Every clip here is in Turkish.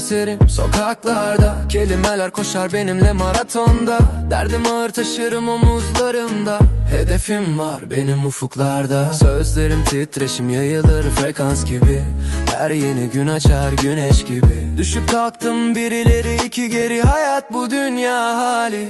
serseriim sokaklarda. Kelimeler koşar benimle maratonda. Derdim ağır taşırım omuzlarımda. Hedefim var benim ufuklarda. Sözlerim titreşim yayılır frekans gibi. Her yeni gün açar güneş gibi. Düşüp kalktım birileri iki geri. Hayat bu dünya hali.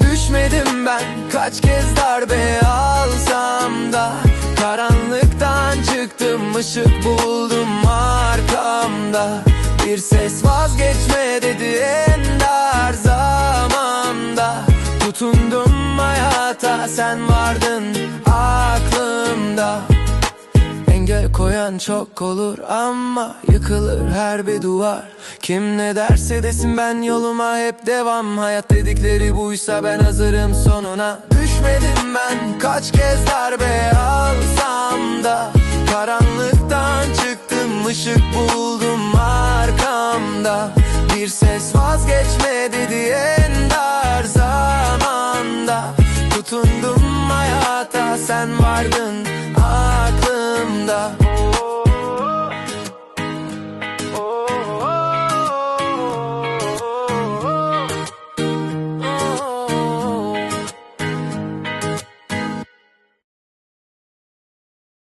Düşmedim ben kaç kez darbe alsam da. Karanlıktan çıktım ışık buldum arkamda Bir ses vazgeçme dedi en dar zamanda. Tutundum hayata sen vardın aklımda. Engel koyan çok olur ama yıkılır her bir duvar. Kim ne derse desin ben yoluma hep devam. Hayat dedikleri buysa ben hazırım sonuna. Düşmedim ben kaç kez darbe alsam da. Karanlıktan çıktım ışık arkamda Bir ses vazgeçme dedi en dar zamanda. Tutundum hayata sen vardın aklımda